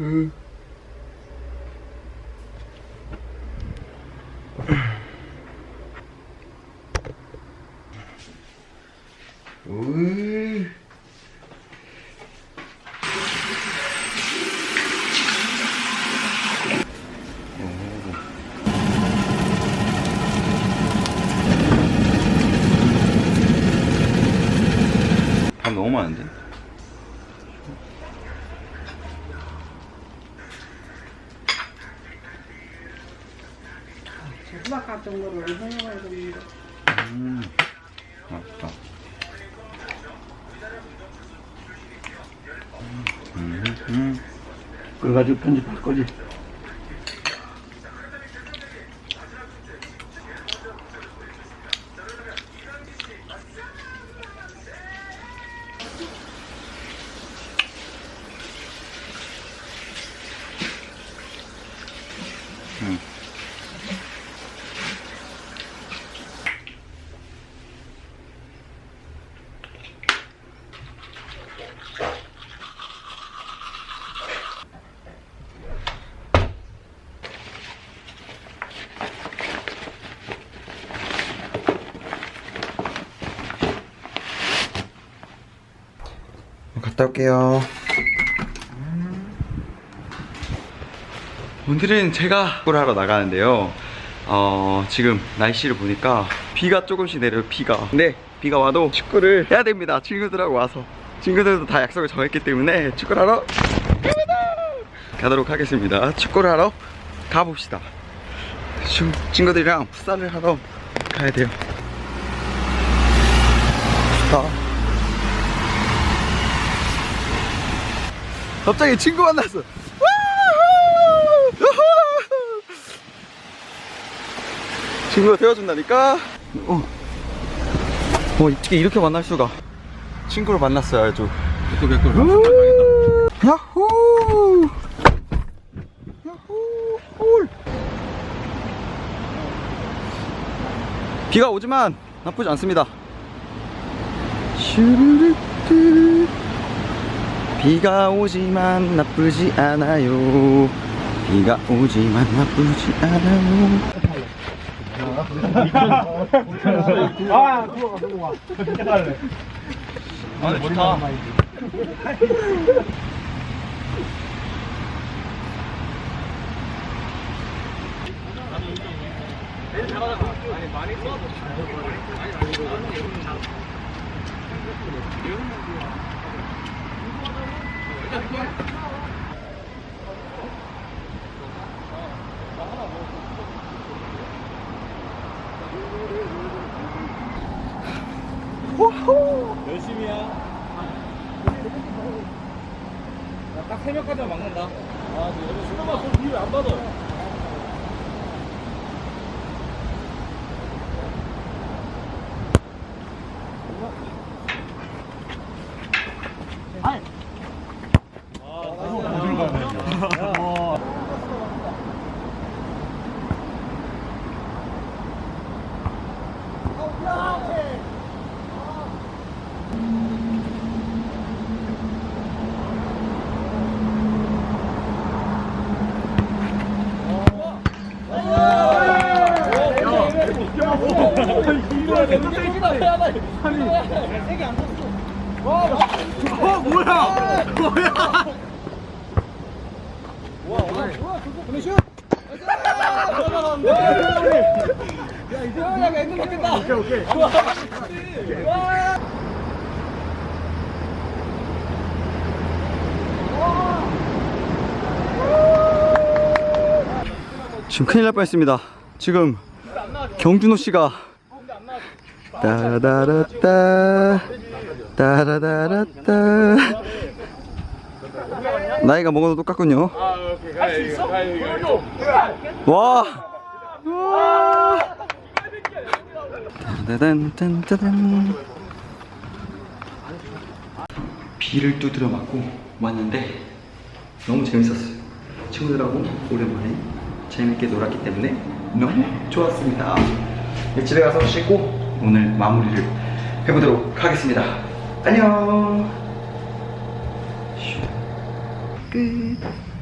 우. 밥 너무 많은데? 조그맣게 정도로 완성해야 되는데. 음, 맛있다. 음, 음. 그래가지고 편집할 거지. 갔다 올게요. 오늘은 제가 축구를 하러 나가는데요. 어, 지금 날씨를 보니까 비가 조금씩 내려요, 비가. 근데 비가 와도 축구를 해야 됩니다. 친구들하고 와서. 친구들도 다 약속을 정했기 때문에 축구를 하러! 가도록 하겠습니다. 축구를 하러 가봅시다. 친- 친구들이랑 풋살을 하러 가야 돼요. fut살. 갑자기 친구 만났어. 친구가 태워준다니까. 어. 어, 어떻게 이렇게 만날 수가? 친구를 만났어요, 아주. 야호! 야호! 홀! 비가 오지만 나쁘지 않습니다. 슈르르르 비가 오지만 나쁘지 않아요. 비가 오지만 나쁘지 않아요. 아, 좋다. 열심히야. 딱 3명까지만 막는다. 아, 근데 수능아, 저 뒤에 안 받아. 어 뭐야 뭐야 와 오늘 그러면 슛 지금 큰일 날 뻔했습니다. 지금 경준호 씨가 따라다라따 따라다라따 나이가 먹어도 똑같군요. 와. 와. 따다단단따단. 비를 두드려 맞고 왔는데 너무 재밌었어요. 친구들하고 오랜만에 재밌게 놀았기 때문에 너무 좋았습니다. 이제 집에 가서 씻고 오늘 마무리를 해보도록 하겠습니다. 안녕. 끝.